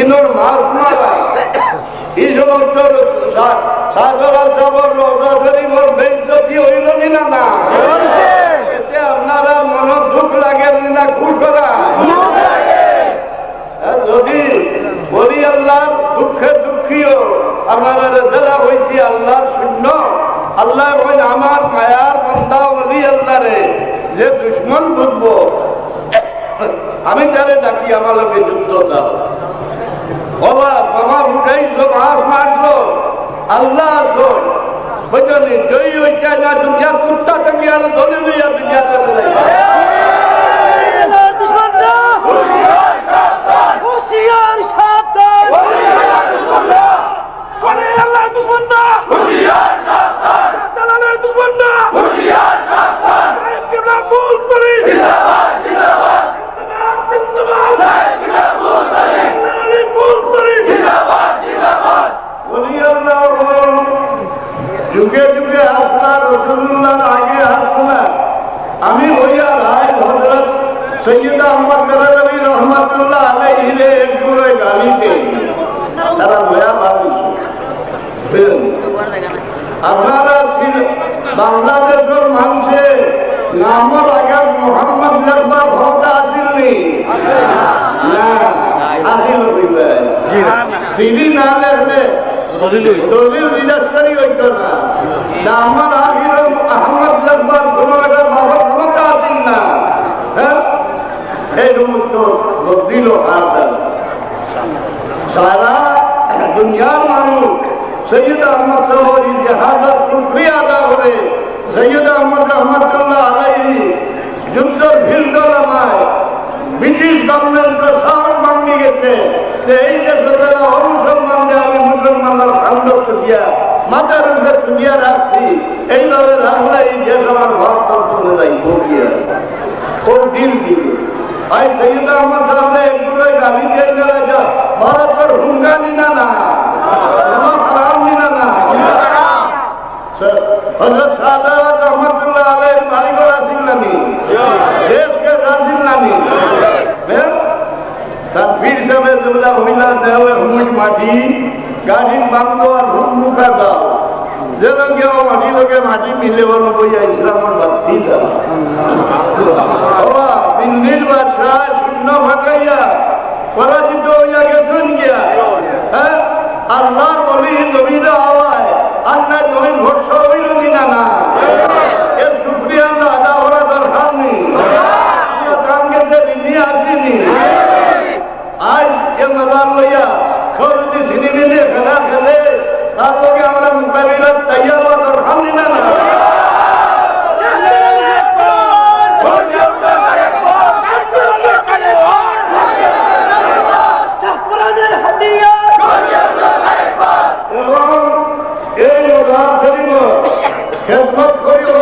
ইনোর মাছ মারা এই সমস্ত সাগরা হইল নি না না? এতে আপনারা মন দুঃখ লাগে না খুশ যদি বলি আল্লাহ দুঃখে দুঃখীও, আপনারা যারা হয়েছি আল্লাহ শূন্য, আল্লাহ কইন আমার মায়ার বন্ধা বলি আল্লাহ রে যে দুশ্মন বুঝব, আমি তারে ডাকি, আমার লোকে যুদ্ধ দাও। বাবা বাবা উঠাইছো মাছ মারছো আল্লাহ বুঝলি জয়ী। হইতে না দুনিয়া কুত্তা তুমি আর দলিল দুনিয়া চলে হাসনা আগে হাসনা আমি হইয়া রায় হজরত সৈয়দ আহমদ গলানবী রহমতুল্লাহ আলাইহিলে একগুলো গালিতে তারা নয়া ভাবিস আপনারা বাংলাদেশের মানুষে নামর আগে মোহাম্মদ লেখবার ভক্ত আসিলনি না আসিল সিডি না লেখলে দলিল। বিলাসকারী হইত না। আমার আগের আহমদ লেখবার কোনো একটা ভালো ক্ষমতা আসিল না হ্যাঁ এই সমস্ত দিল আর সারা দুনিয়ার মানুষ, সৈয়দ আহমদ সহরি জাহাজার শুক্রিয়া আদা করে, সৈয়দ আহমদ রহমতুল্লাহ আলাই যুদ্ধর ভিড় আমায় ব্রিটিশ গভর্নমেন্টের সাহস ভাঙিয়ে গেছে। যে এই দেশে যারা অমুসলমান যে আমি মুসলমানরা ভাঙ্গ দিয়া মাথার উপরে তুলিয়া রাখছি, এইভাবে রাখলে এই দেশ আমার ঘর চলে যাই ভোগিয়া ভাই, সৈয়দ আহমদ সাহেব এগুলো গালি দিয়ে গেলে ভারতের হুঙ্গা নিনা না হারাম নিনা না হজরত শাহজাহান রহমতুল্লাহ আলাইহির বাড়িঘর আসিল নামি দেশকে আসিল নামি তার পীর সাহেবের দুলা মহিলা দেওয়া হুমুই মাটি গাড়ি বাংলো আর হুম মুখা দাও যে লোকে মাটি লোকে মাটি মিলে বলো ইসলামের বাতি দাও দিল্লির বাদশাহ শূন্য ভাগাইয়া পরাজিত হইয়া গেছেন গিয়া। হ্যাঁ? আল্লাহর বলি, নবীরা নেই। আমরা মোকাবিলার তৈয়ার হওয়া দরকার নেই না না জাফরানের হাতিয়ার এবং এই উদাহরণ খেদমত করি